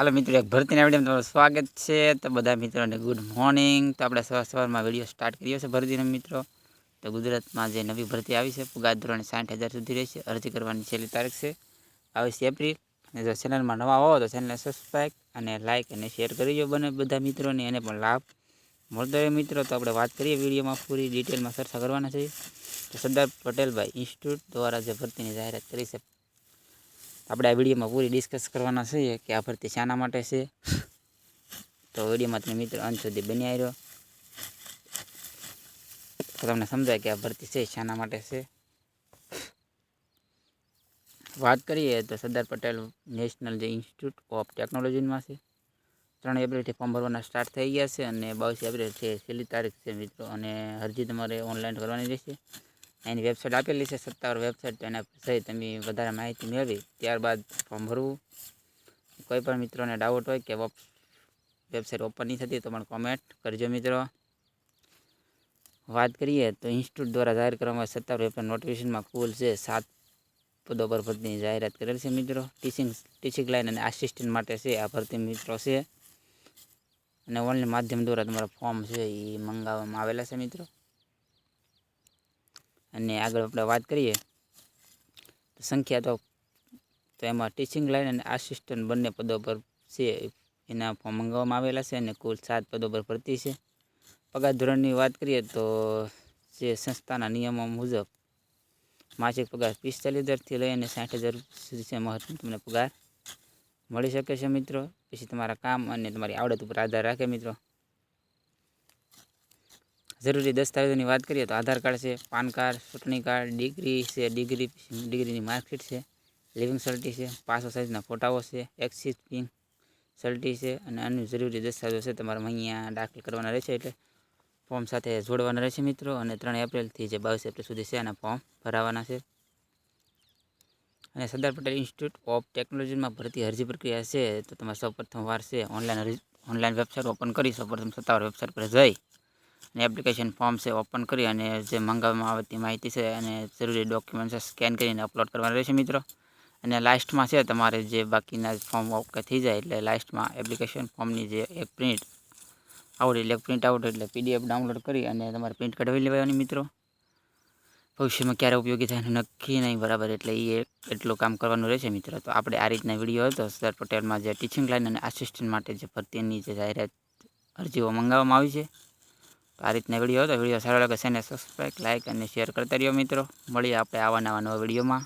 હાલો મિત્રો, એક ભરતીના વિડીયોમાં તમારું સ્વાગત છે. તો બધા મિત્રોને ગુડ મોર્નિંગ તો આપણે સવાર સવારમાં વીડિયો સ્ટાર્ટ કર્યો છે ભરતીના મિત્રો. તો ગુજરાતમાં જે નવી ભરતી આવી છે પગાર ધોરણે સાઠ હજાર સુધી રહેશે. અરજી કરવાની છેલ્લી તારીખ છે. બાવીસ એપ્રિલ. અને જો ચેનલમાં નવા હો, તો ચેનલને સબસ્ક્રાઈબ અને લાઇક અને શેર કરીજો બને બધા મિત્રોને. એને પણ લાભ મળતો મિત્રો. તો આપણે વાત કરીએ વિડીયોમાં પૂરી ડિટેલમાં ચર્ચા કરવાના છે. તો સરદાર પટેલભાઈ ઇન્સ્ટિટ્યૂટ દ્વારા જે ભરતીની જાહેરાત કરી છે આપણે આ વિડીયોમાં પૂરી ડિસ્કસ કરવાના છીએ કે આ ભરતી શાના માટે છે. તો વિડીયોમાં તમે મિત્રો અંત સુધી બની આવ્યો તો તમને સમજાય કે આ ભરતી છે, શાના માટે છે. વાત કરીએ તો સરદાર પટેલ નેશનલ જે ઇન્સ્ટિટ્યૂટ ઓફ ટેકનોલોજીમાં છે. ત્રણ એપ્રિલથી ફોર્મ ભરવાના સ્ટાર્ટ થઈ ગયા છે અને બાવીસ એપ્રિલ છે છેલ્લી તારીખ છે મિત્રો અને અરજી તમારે ઓનલાઈન કરવાની રહેશે. એની વેબસાઇટ આપેલી છે, સત્તાવાર વેબસાઇટ એના સહિત તમે વધારે માહિતી મેળવી, ત્યારબાદ ફોર્મ ભરવું. કોઈ પણ મિત્રોને ડાઉટ હોય કે વેબસાઇટ ઓપન નહીં થતી તો પણ કોમેન્ટ કરજો મિત્રો. વાત કરીએ તો ઇન્સ્ટિટ્યૂટ દ્વારા જાહેર કરવામાં સત્તાવાર વેબસાઇટ નોટિફિકેશનમાં કુલ છે, સાત પદો પર ભરતીની જાહેરાત કરેલ છે મિત્રો. ટીચિંગ ટીચિંગ લાઇન અને આસિસ્ટન્ટ માટે છે, આ ભરતી મિત્રો છે. અને ઓનલાઈન માધ્યમ દ્વારા તમારા ફોર્મ છે એ મંગાવવામાં આવેલા છે મિત્રો. અને આગળ આપણે વાત કરીએ, તો સંખ્યા તો તો એમાં ટીચિંગ લાઇન અને આસિસ્ટન્ટ બંને પદો પર છે, એના ફોર્મ મંગાવવામાં આવેલા છે અને કુલ સાત પદો પર ભરતી છે. પગાર ધોરણની વાત કરીએ તો જે સંસ્થાના નિયમો મુજબ માસિક પગાર પિસ્તાલીસ હજારથી લઈ અને સાઠ હજાર સુધી છે મહત્તમ તમને પગાર મળી શકે છે મિત્રો. પછી તમારા કામ અને તમારી આવડત ઉપર આધાર રાખે મિત્રો. જરૂરી દસ્તાવેજોની વાત કરીએ તો આધાર કાર્ડ છે, પાન કાર્ડ, ચૂંટણી કાર્ડ, ડિગ્રી છે, ડિગ્રી ડિગ્રીની માર્કશીટ છે, લિવિંગ સર્ટી છે પાસપોર્ટ સાઇઝના ફોટાઓ છે, એક્સિસ પિન સર્ટી છે અને અન્ય જરૂરી દસ્તાવેજો છે તમારે અહીંયા દાખલ કરવાના રહેશે એટલે ફોર્મ સાથે જોડવાના રહેશે મિત્રો અને ત્રણ એપ્રિલથી જે બાવીસ એપ્રિલ સુધી છે એના ફોર્મ ભરાવાના છે. અને સરદાર પટેલ ઇન્સ્ટિટ્યૂટ ઓફ ટેકનોલોજીમાં ભરતી અરજી પ્રક્રિયા છે તો તમારે સૌપ્રથમ વાર છે ઓનલાઈન ઓનલાઈન વેબસાઇટ ઓપન કરી સૌપ્રથમ સત્તાવાર વેબસાઇટ પર જઈ અને એપ્લિકેશન ફોર્મ છે, ઓપન કરી અને જે મંગાવવામાં આવતી માહિતી છે અને જરૂરી ડોક્યુમેન્ટ સ્કેન કરીને અપલોડ કરવાના રહેશે મિત્રો. અને લાસ્ટમાં છે, તમારે જે બાકીના ફોર્મ ઓકે થઈ જાય એટલે લાસ્ટમાં એપ્લિકેશન ફોર્મની જે એક પ્રિન્ટ આઉટ એટલે પ્રિન્ટ આઉટ એટલે પીડીએફ ડાઉનલોડ કરી અને તમારે પ્રિન્ટ કઢાવી લેવાની મિત્રો. ભવિષ્યમાં ક્યારે ઉપયોગી થાય એનું નક્કી નહીં, બરાબર, એટલે એ એટલું કામ કરવાનું રહેશે મિત્રો. તો આપણે આ રીતના વીડિયો હતો, સરદાર પટેલમાં જે ટીચિંગ લાઇન અને આસિસ્ટન્ટ માટે જે ભરતીની જે જાહેરાત અરજીઓ મંગાવવામાં આવી છે. તો આ રીતના વીડિયો હતો વીડિયો સારો લાગે છે ને સબસ્ક્રાઈબ લાઇક અને શેર કરતા રહ્યો મિત્રો મળીએ આપણે આવા નવા નવા વિડીયોમાં